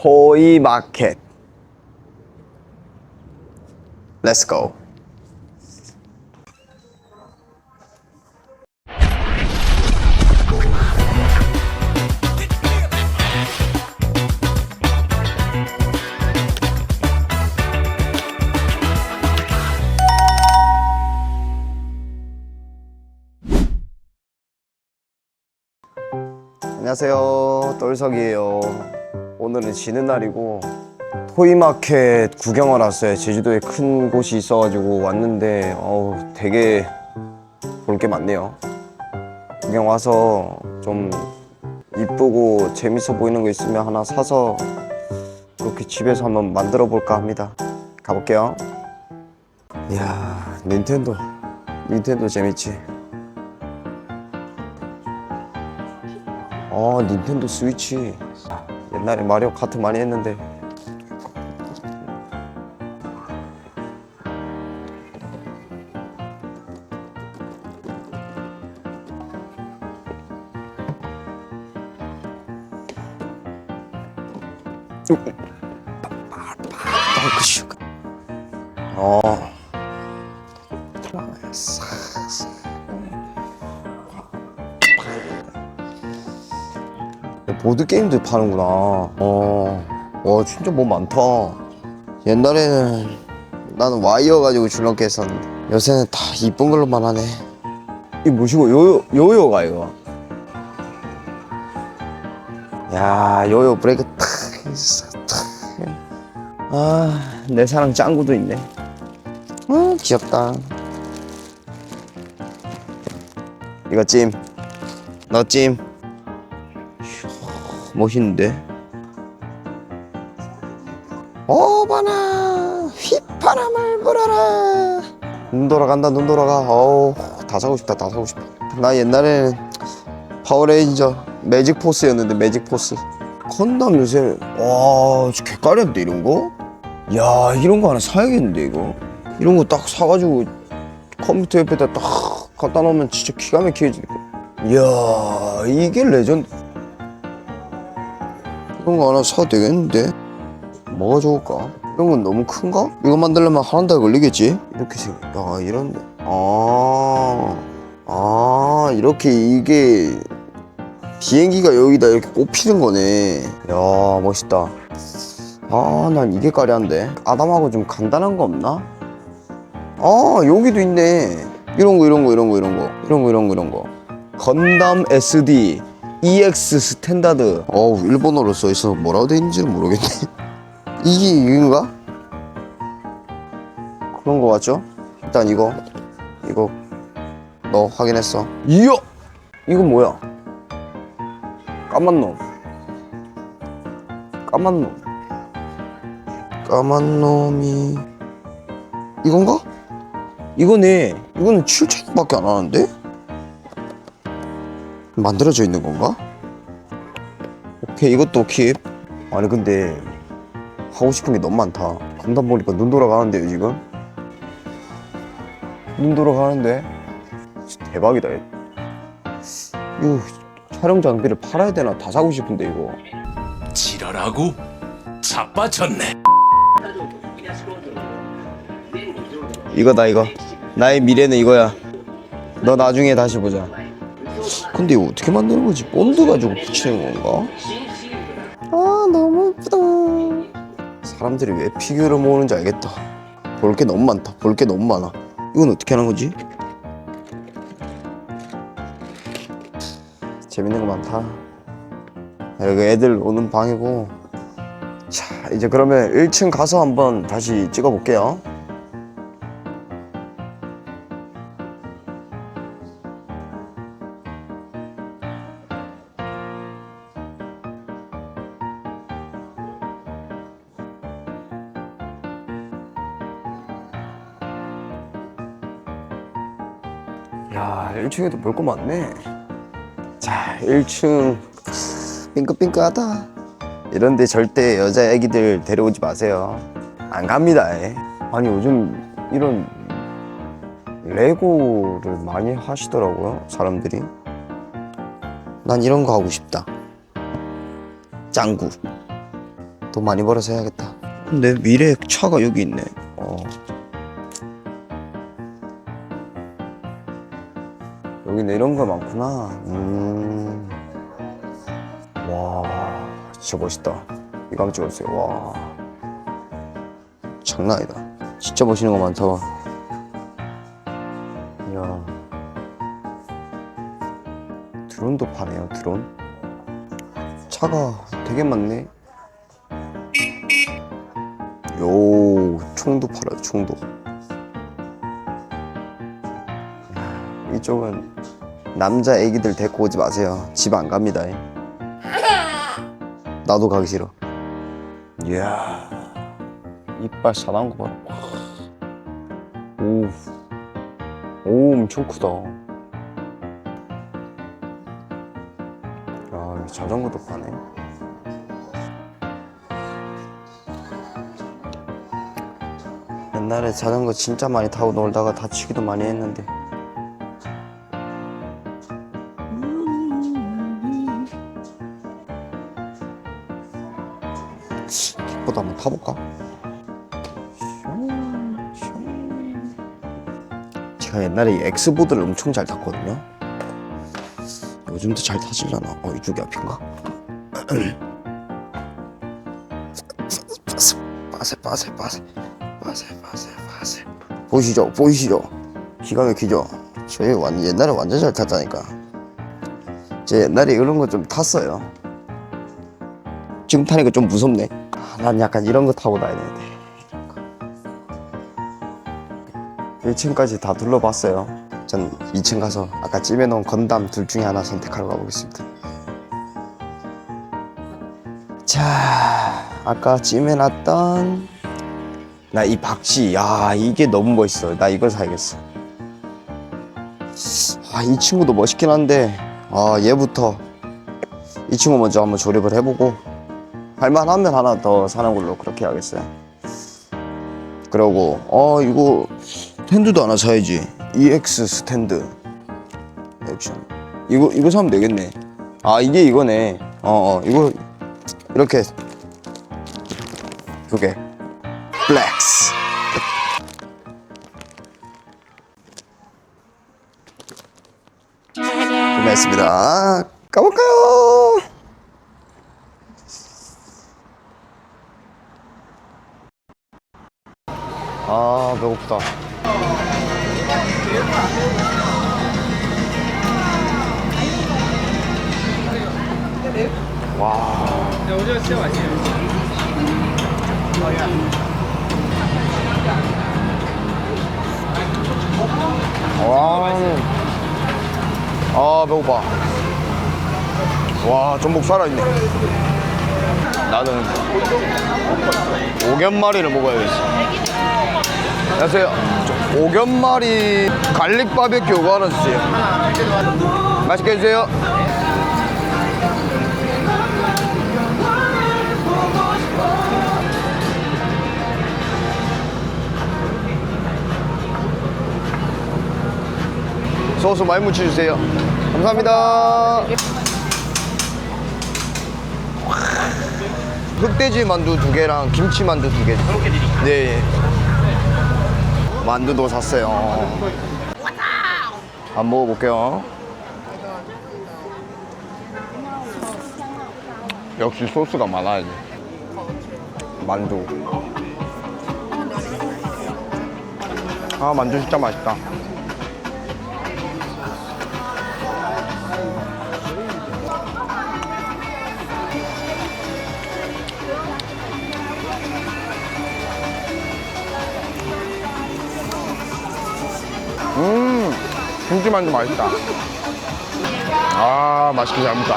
포이마켓. Let's go. 안녕하세요. 똘석이에요. 오늘은 쉬는 날이고 토이마켓 구경을 왔어요. 제주도에 큰 곳이 있어가지고 왔는데 어우 되게 볼 게 많네요. 구경 와서 좀 이쁘고 재밌어 보이는 거 있으면 하나 사서 그렇게 집에서 한번 만들어 볼까 합니다. 가볼게요. 이야 닌텐도 닌텐도 재밌지. 아 닌텐도 스위치 옛날에 마리오 카트 많이 했는데 어 보드 게임도 파는구나. 어, 와 진짜 뭐 많다. 옛날에는 나는 와이어 가지고 줄넘기 했었는데 요새는 다 이쁜 걸로만 하네. 이 뭐시고 요요 요요가 이거. 야 요요 브레이크 탁. 아, 내 사랑 짱구도 있네. 아, 귀엽다. 이거 찜. 너 찜. 멋있는데? 오바나 휘파람을 불어라. 눈 돌아간다 눈 돌아가. 어우 다 사고 싶다 다 사고 싶다 나 옛날에는 파워레인저 매직 포스였는데 매직 포스. 컨담 요새 와 진짜 개까리한데 이런 거? 야 이런 거 하나 사야겠는데 이거. 이런 거 딱 사가지고 컴퓨터 옆에다 딱 갖다 놓으면 진짜 기가 막히게 이야 이게 레전드 이런 거 하나 사도 되겠는데? 뭐가 좋을까? 이런 건 너무 큰가? 이거 만들려면 한 달 걸리겠지? 이렇게 생 야, 이런데. 아, 아, 이렇게 이게 비행기가 여기다 이렇게 꼽히는 거네. 야, 멋있다. 아, 난 이게 까리한데. 아담하고 좀 간단한 거 없나? 아, 여기도 있네. 이런 거, 이런 거, 이런 거, 이런 거. 이런 거, 이런 거, 이런 거. 건담 SD. EX 스탠다드 어우 일본어로 써있어서 뭐라고 돼 있는지는 모르겠네 이게 이건가? 그런 거 같죠? 일단 이거 이거 너 확인했어 이야! 이건 뭐야? 까만 놈 까만 놈 까만 놈이 이건가? 이거네 이거는 7천원밖에 안 하는데? 만들어져 있는 건가? 오케이 이것도 킵. 아니 근데 하고 싶은 게 너무 많다. 건담 보니까 눈 돌아가는데요 지금? 눈 돌아가는데? 대박이다 이거 촬영 장비를 팔아야 되나? 다 사고 싶은데 이거. 지랄하고 자빠졌네. 이거다 이거. 나의 미래는 이거야. 너 나중에 다시 보자 근데 이거 어떻게 만드는 거지? 본드 가지고 붙이는 건가? 아 너무 예쁘다. 사람들이 왜 피규어를 모으는지 알겠다. 볼 게 너무 많다. 볼 게 너무 많아. 이건 어떻게 하는 거지? 재밌는 거 많다. 여기 애들 오는 방이고. 자 이제 그러면 1층 가서 한번 다시 찍어 볼게요 야, 1층에도 볼 거 많네. 자, 1층 핑크핑크하다. 이런데 절대 여자 애기들 데려오지 마세요. 안 갑니다. 예. 아니 요즘 이런 레고를 많이 하시더라고요, 사람들이. 난 이런 거 하고 싶다. 짱구. 돈 많이 벌어서 해야겠다. 근데 미래 차가 여기 있네. 여기는 이런 거 많구나. 음. 와, 진짜 멋있다. 이거 한번 찍어주세요. 와. 장난 아니다. 진짜 멋있는 거 많다. 이야. 드론도 파네요, 드론. 차가 되게 많네. 요, 총도 팔아요, 총도. 이쪽은 남자 애기들 데리고 오지 마세요. 집 안 갑니다. 나도 가기 싫어. 이야, 이빨 사나운 거 봐라. 오, 오, 엄청 크다. 야, 여기 자전거도 파네. 옛날에 자전거 진짜 많이 타고 놀다가 다치기도 많이 했는데. 타볼까? 제가 옛날에 이 엑스보드를 엄청 잘 탔거든요. 요즘도 잘 타질라나? 어 이쪽이 앞인가? 빠세 빠세 빠세 빠세 빠세 빠세 보이시죠? 보이시죠? 기가 막히죠? 저희 완 옛날에 완전 잘 탔다니까. 제 옛날에 이런 거 좀 탔어요. 지금 타니까 좀 무섭네. 아, 난 약간 이런 거 타고 다니는데. 1층까지 다 둘러봤어요. 전 2층 가서 아까 찜해놓은 건담 둘 중에 하나 선택하러 가보겠습니다. 자, 아까 찜해놨던 나 이 박쥐, 야 이게 너무 멋있어. 나 이걸 사야겠어. 아, 이 친구도 멋있긴 한데, 아 얘부터 이 친구 먼저 한번 조립을 해보고 할만하면 하나 더 사는 걸로 그렇게 하겠어요. 그러고 어 이거 스탠드도 하나 사야지. EX 스탠드 액션. 이거 이거 사면 되겠네. 아 이게 이거네. 어, 어 이거 이렇게 두 개. 플렉스. 구매했습니다. 가볼까요? 아 배고프다. 와. 와. 아 배고파. 와 전복 살아있네. 나는 오겹말이를 먹어야겠어. 안녕하세요. 저 오겹말이 갈릭 바베큐 이거 하나 주세요. 맛있게 해주세요. 소스 많이 묻혀주세요. 감사합니다. 흑돼지 만두 두 개랑 김치 만두 두 개. 네. 만두도 샀어요. 한번 먹어볼게요. 역시 소스가 많아야지. 만두. 아 만두 진짜 맛있다. 김치만두 맛있다. 아, 맛있게 잘 먹다.